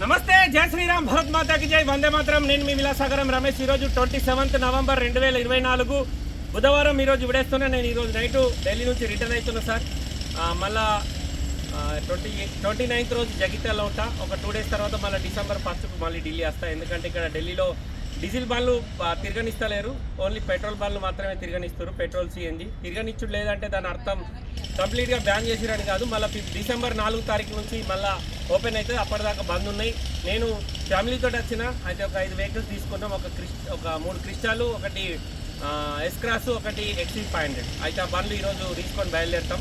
నమస్తే జై శ్రీరామ్ భరత్ మాతాకి జై. వందే మాత్రం. నేను మీ విలాసాగరం రమేష్. ఈరోజు ట్వంటీ సెవెంత్ నవంబర్ రెండు వేల ఇరవై నాలుగు. బుధవారం ఈరోజు విడేస్తున్నా. నేను ఈరోజు నైట్ ఢిల్లీ నుంచి రిటర్న్ అవుతున్నా సార్. మళ్ళీ మళ్ళా ట్వంటీ ట్వంటీ నైన్త్ రోజు జగిత్యాల ఉంటా. ఒక టూ డేస్ తర్వాత మళ్ళీ డిసెంబర్ ఫస్ట్కు మళ్ళీ ఢిల్లీ వస్తా. ఎందుకంటే ఇక్కడ ఢిల్లీలో డీజిల్ బండ్లు తిరగనిస్తలేరు. ఓన్లీ పెట్రోల్ బండ్లు మాత్రమే తిరగనిస్తారు పెట్రోల్ సిఎన్జి. తిరగనిచ్చుడు లేదంటే దాని అర్థం కంప్లీట్గా బ్యాన్ చేసిరని కాదు. మళ్ళీ డిసెంబర్ నాలుగు తారీఖు నుంచి మళ్ళీ ఓపెన్ అయితే అప్పటిదాకా బంద్ ఉన్నాయి. నేను ఫ్యామిలీతో వచ్చిన అయితే ఒక ఐదు వెహికల్స్ తీసుకున్నాం. ఒక క్రిస్ ఒక మూడు క్రిస్టాలు ఒకటి ఎస్క్రాస్ ఒకటి ఎక్సీ ఫైవ్ హండ్రెడ్ అయితే ఆ బండ్లు ఈరోజు తీసుకొని బయలుదేరుతాం.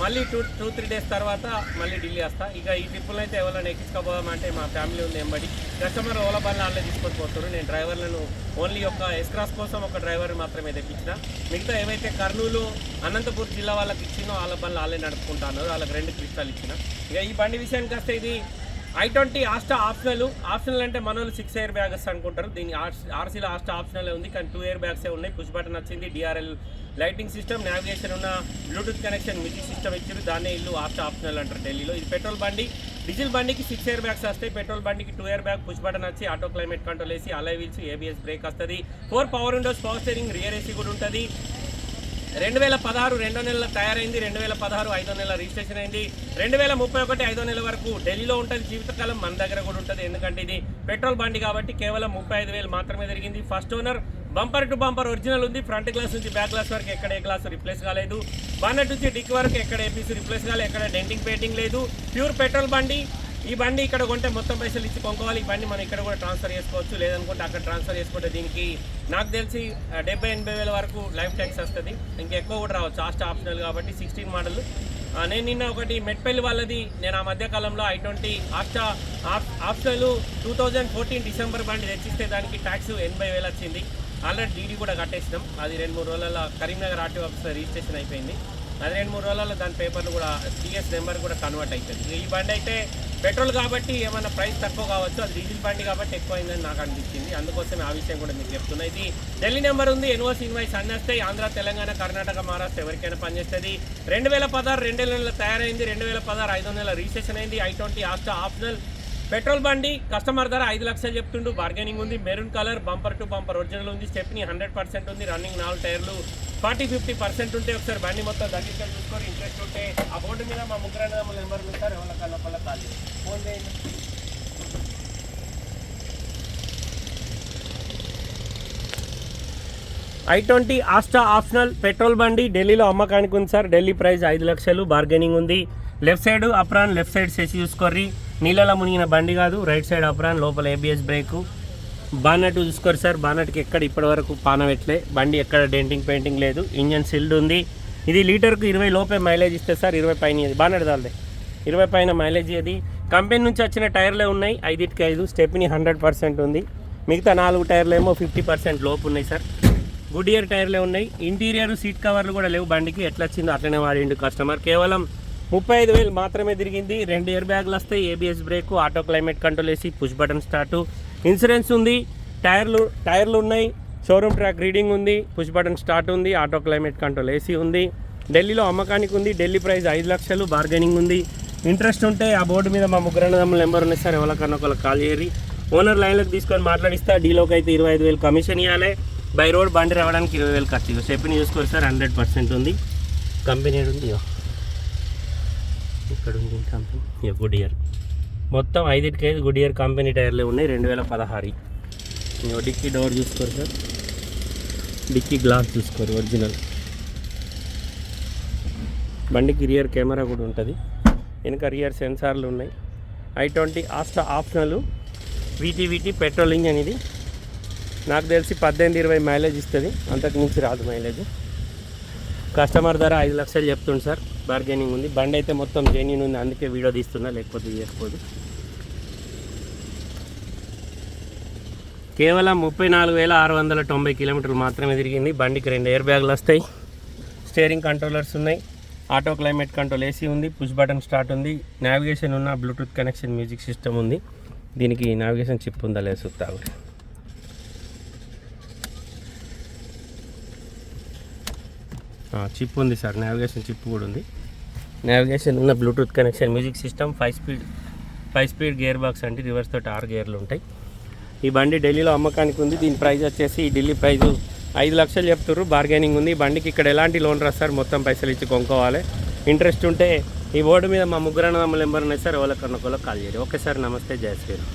మళ్ళీ టూ టూ త్రీ డేస్ తర్వాత మళ్ళీ ఢిల్లీ వస్తా. ఇక ఈ ట్రిప్పులు అయితే ఎవరైనా ఎక్కించుకోపోదామంటే మా ఫ్యామిలీ ఉంది ఎంబడి. కస్టమర్ ఓలా బండ్లు వాళ్ళే తీసుకొని పోతారు నేను డ్రైవర్లను ఓన్లీ ఒక ఎస్క్రాస్ కోసం ఒక డ్రైవర్ మాత్రమే తెప్పించిన. మిగతా ఏవైతే కర్నూలు అనంతపూర్ జిల్లా వాళ్ళకి ఇచ్చినో వాళ్ళ బండ్లు వాళ్ళే నడుపుకుంటాను వాళ్ళకి రెండు క్రిస్టాలు ఇచ్చిన. ఇక ఈ బండి విషయానికి వస్తే ఇది i twenty Asta optional optional అంటే మన వాళ్ళు సిక్స్ ఇయర్ బ్యాగ్స్ అనుకుంటారు. దీని ఆర్సీలో ఆస్టా ఆప్షనల్ ఉంది కానీ టూ ఇయర్ బ్యాగ్సే ఉన్నాయి. పుష్ బటన్ వచ్చింది డిఆర్ఎల్ లైటింగ్ సిస్టమ్ నావిగేషన్ ఉన్న బ్లూటూత్ కనెక్షన్ మ్యూజిక్ సిస్టమ్ ఇచ్చారు. దాన్నే ఇల్లు ఆస్టా ఆప్షనల్ అంటారు ఢిల్లీలో. ఇది పెట్రోల్ బండి. డీజిల్ బండికి సిక్స్ ఇయర్ బ్యాగ్స్ వస్తాయి. పెట్రోల్ బండికి two air bag push button వచ్చి ఆటో క్లైమేట్ కంట్రోల్ వేసి అలై వీల్స్ ఏబిఎస్ బ్రేక్ వస్తుంది. Four power windows power steering rear AC కూడా ఉంటుంది. రెండు వేల పదహారు రెండో నెలల తయారైంది రెండు వేల పదహారు ఐదో నెల రిజిస్ట్రేషన్ అయింది. రెండు వేల ముప్పై ఒకటి ఐదో నెల వరకు ఢిల్లీలో ఉంటుంది జీవితకాలం మన దగ్గర కూడా ఉంటుంది. ఎందుకంటే ఇది పెట్రోల్ బండి కాబట్టి కేవలం ముప్పై ఐదు వేలు మాత్రమే జరిగింది. First owner bumper to bumper original ఉంది. ఫ్రంట్ గ్లాస్ నుంచి బ్యాక్ గ్లాస్ వరకు ఎక్కడ ఏ గ్లాస్ రిప్లేస్ కాలేదు. బానెట్ నుంచి డిక్ వరకు ఎక్కడ ఏపీసీ రిప్లేస్ కాలేదు. ఎక్కడ డెంటింగ్ పెయింటింగ్ లేదు. ప్యూర్ పెట్రోల్ బండి ఈ బండి ఇక్కడ కొంటే మొత్తం పైసలు ఇచ్చి కొనుక్కోవాలి. ఈ బండి మనం ఇక్కడ కూడా ట్రాన్స్ఫర్ చేసుకోవచ్చు. లేదనుకుంటే అక్కడ ట్రాన్స్ఫర్ చేసుకుంటే దీనికి నాకు తెలిసి డెబ్బై ఎనభై వేల వరకు లైఫ్ ట్యాక్స్ వస్తుంది. ఇంకా ఎక్కువ కూడా రావచ్చు. లాస్ట్ ఆప్షనల్ కాబట్టి సిక్స్టీన్ మోడల్. నేను నిన్న ఒకటి మెట్పల్లి వాళ్ళది నేను ఆ మధ్యకాలంలో i twenty Asta optional two thousand fourteen December బండి తెచ్చిస్తే దానికి ట్యాక్స్ ఎనభై వేలు వచ్చింది. ఆల్రెడీ డీడీ కూడా కట్టేసినాం. అది రెండు మూడు రోజుల కరీంనగర్ ఆర్టీ ఆఫీస్ రిజిస్ట్రేషన్ అయిపోయింది. అది రెండు మూడు రోజులలో దాని పేపర్లు కూడా సిఎస్ నెంబర్ కూడా కన్వర్ట్ అవుతుంది ఈ బండి అయితే పెట్రోల్ కాబట్టి ఏమైనా ప్రైస్ తక్కువ కావచ్చు అది డీజిల్ బండి కాబట్టి ఎక్కువ అయిందని నాకు అనిపించింది. అందుకోసం ఆ విషయం కూడా మీకు చెప్తున్నా. ఇది ఢిల్లీ నెంబర్ ఉంది ఎన్ఓసి ఇన్వాయిస్ అన్నీ వస్తాయి ఆంధ్ర తెలంగాణ కర్ణాటక మహారాష్ట్ర ఎవరికైనా పనిచేస్తుంది. రెండు వేల పదహారు రెండు నెలల తయారైంది రెండు వేల పదహారు ఐదు నెలల రిజిస్ట్రేషన్ అయింది i twenty Asta optional petrol బండి. కస్టమర్ ధర ఐదు లక్షలు చెప్తుండు బార్గెనింగ్ ఉంది maroon colour bumper to bumper original ఉంది స్టెప్ని హండ్రెడ్ పర్సెంట్ ఉంది రన్నింగ్ నాలుగు టైర్లు ఫార్టీ ఫిఫ్టీ పర్సెంట్ ఉంటే ఒకసారి బండి మొత్తం దగ్గరికి చూసుకొని ఇంట్రెస్ట్ ఉంటే ఆ బోర్డు మీద మా ముగ్గురు నెంబర్ ఉంటారు ఎవరికన్నా ఒకళ్ళ కాల్ ఫోన్ చేయండి. I twenty Asta optional petrol బండి ఢిల్లీలో అమ్మకానికి ఉంది సార్. ఢిల్లీ ప్రైస్ ఐదు లక్షలు. బార్గెనింగ్ ఉంది. Left side apron left side చేసి చూసుకోర్రి. నీళ్ళలో మునిగిన బండి కాదు. రైట్ సైడ్ అప్రాన్ లోపల ఏబిఎస్ బ్రేకు. బానట్ చూసుకోరు సార్. బానట్కి ఎక్కడ ఇప్పటి వరకు పానవెట్లే బండి ఎక్కడ డెంటింగ్ పెయింటింగ్ లేదు. ఇంజన్ సిల్డ్ ఉంది. ఇది లీటర్కు ఇరవై లోపే మైలేజ్ ఇస్తే సార్ ఇరవై పైన ఇది. బానట్ దాల్దే. ఇరవై పైన మైలేజ్ ఇది. కంపెనీ నుంచి వచ్చిన టైర్లే ఉన్నాయి. ఐదుటికి ఐదు. స్టెప్ని హండ్రెడ్ పర్సెంట్ ఉంది. మిగతా నాలుగు టైర్లు ఏమో ఫిఫ్టీ పర్సెంట్ లోపు ఉన్నాయి సార్. గుడ్ ఇయర్ టైర్లే ఉన్నాయి. ఇంటీరియర్ సీట్ కవర్లు కూడా లేవు బండికి. ఎట్లా వచ్చిందో అట్లనే వాడిండు కస్టమర్. కేవలం ముప్పై ఐదు వేలు మాత్రమే తిరిగింది. రెండు ఇయర్ బ్యాగ్లు వస్తాయి. ABS brake auto climate control వేసి పుష్ బటన్ స్టార్ట్. ఇన్సూరెన్స్ ఉంది టైర్లు టైర్లు ఉన్నాయి షోరూమ్ ట్రాక్ రీడింగ్ ఉంది పుష్ బటన్ స్టార్ట్ ఉంది ఆటో క్లైమేట్ కంట్రోల్ ఏసీ ఉంది ఢిల్లీలో అమ్మకానికి ఉంది ఢిల్లీ ప్రైస్ ఐదు లక్షలు బార్గెనింగ్ ఉంది. ఇంట్రెస్ట్ ఉంటే ఆ బోర్డు మీద మా ముగ్గురు అన్నదమ్ముల నెంబర్ ఉన్నాయి సార్ ఎవరికన్నా ఒకళ్ళు కాల్ చేయరి ఓనర్ లైన్లోకి తీసుకొని మాట్లాడిస్తే డీలోకి అయితే ఇరవై ఐదు వేలు కమిషన్ ఇవ్వాలి. బై రోడ్ బండి రావడానికి ఇరవై వేలు ఖర్చు ఇక చెప్పిన చూసుకోరు సార్ హండ్రెడ్ పర్సెంట్ ఉంది. కంపెనీ ఉంది ఇక్కడ ఉంది కంపెనీ ఎప్పుడు గుడ్ ఇయర్. మొత్తం ఐదుటికి ఐదు గుడ్ ఇయర్ కంపెనీ టైర్లే ఉన్నాయి రెండు వేల పదహారు డిక్కీ డోర్ చూసుకోరు సార్. డిక్కీ గ్లాస్ చూసుకోరు ఒరిజినల్. బండికి రియర్ కెమెరా కూడా ఉంటుంది. వెనుక రియర్ సెన్సార్లు ఉన్నాయి. I twenty Asta optional VT VT అనేది. నాకు తెలిసి పద్దెనిమిది ఇరవై మైలేజ్ ఇస్తుంది. అంతకు మించి రాదు మైలేజ్. కస్టమర్ ధర ఐదు లక్షలు చెప్తుంది సార్. బార్గెనింగ్ ఉంది. బండి అయితే మొత్తం జెన్యున్ ఉంది. అందుకే వీడియో తీస్తున్నా లేకపోతే తీయకపోదు. కేవలం ముప్పై నాలుగు వేల ఆరు వందల తొంభై కిలోమీటర్లు మాత్రమే తిరిగింది. బండికి రెండు ఎయిర్ బ్యాగులు వస్తాయి. స్టీరింగ్ కంట్రోలర్స్ ఉన్నాయి. ఆటో క్లైమేట్ కంట్రోల్ ఏసీ ఉంది. పుష్ బటన్ స్టార్ట్ ఉంది. నావిగేషన్ ఉన్న బ్లూటూత్ కనెక్షన్ మ్యూజిక్ సిస్టమ్ ఉంది. దీనికి నావిగేషన్ చిప్ ఉందా లేదు చూస్తావు? చిప్ ఉంది సార్ నావిగేషన్ చిప్ కూడా ఉంది. నావిగేషన్ ఉన్న Bluetooth connection music system five speed five speed gear box అంటే రివర్స్ తోటి ఆరు గేర్లు ఉంటాయి. ఈ బండి ఢిల్లీలో అమ్మకానికి ఉంది దీని ప్రైస్ వచ్చేసి ఢిల్లీ ప్రైస్ ఐదు లక్షలు చెప్తుర్రు బార్గెనింగ్ ఉంది. ఈ బండికి ఇక్కడ ఎలాంటి లోన్ రాస్తారు మొత్తం పైసలు ఇచ్చి కొనుక్కోవాలి. ఇంట్రెస్ట్ ఉంటే ఈ బోర్డు మీద మా ముగ్గురు అన్నదమ్ములు నెంబర్ ఉన్నాయి సార్ ఎవరికన్నా ఒకళ్ళకి కాల్ చేయండి. ఓకే సార్ నమస్తే జయ శ్రీరామ్.